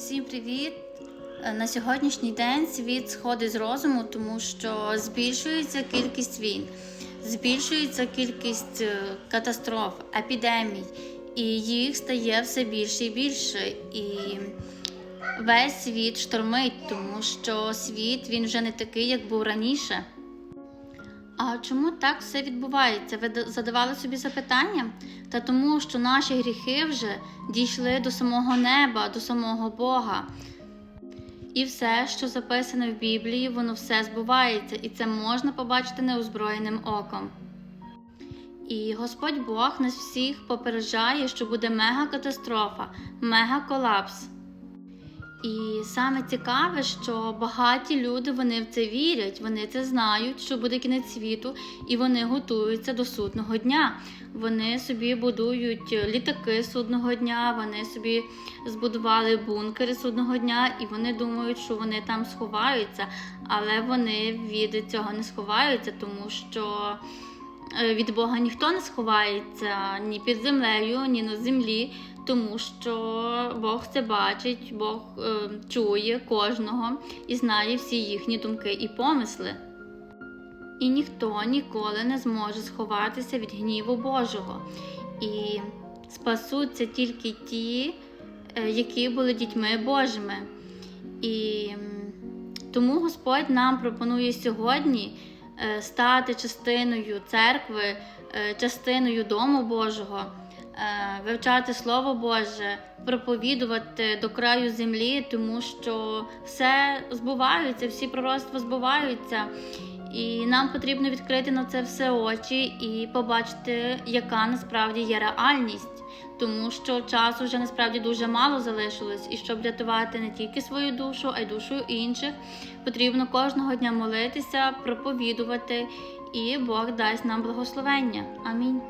Всім привіт! Е, На сьогоднішній день світ сходить з розуму, тому що збільшується кількість війн, збільшується кількість е, катастроф, епідемій, і їх стає все більше і більше. І весь світ штормить, тому що світ він вже не такий, як був раніше. А чому так все відбувається? Ви задавали собі запитання? Та тому, що наші гріхи вже дійшли до самого неба, до самого Бога. І все, що записано в Біблії, воно все збувається, і це можна побачити неозброєним оком. І Господь Бог нас всіх попереджає, що буде мега-катастрофа, мега-колапс. І саме цікаве, що багаті люди вони в це вірять, вони це знають, що буде кінець світу, і вони готуються до судного дня. Вони собі будують літаки судного дня, вони собі збудували бункери судного дня, і вони думають, що вони там сховаються, але вони від цього не сховаються, тому що від Бога ніхто не сховається ні під землею, ні на землі, тому що Бог це бачить, Бог е, чує кожного і знає всі їхні думки і помисли. І ніхто ніколи не зможе сховатися від гніву Божого. І спасуться тільки ті, е, які були дітьми Божими. І тому Господь нам пропонує сьогодні е, стати частиною церкви, е, частиною Дому Божого, е, вивчати Слово Боже, проповідувати до краю землі, тому що все збувається, всі пророцтва збуваються. І нам потрібно відкрити на це все очі і побачити, яка насправді є реальність. Тому що часу вже насправді дуже мало залишилось, і щоб рятувати не тільки свою душу, а й душу інших, потрібно кожного дня молитися, проповідувати, і Бог дасть нам благословення. Амінь.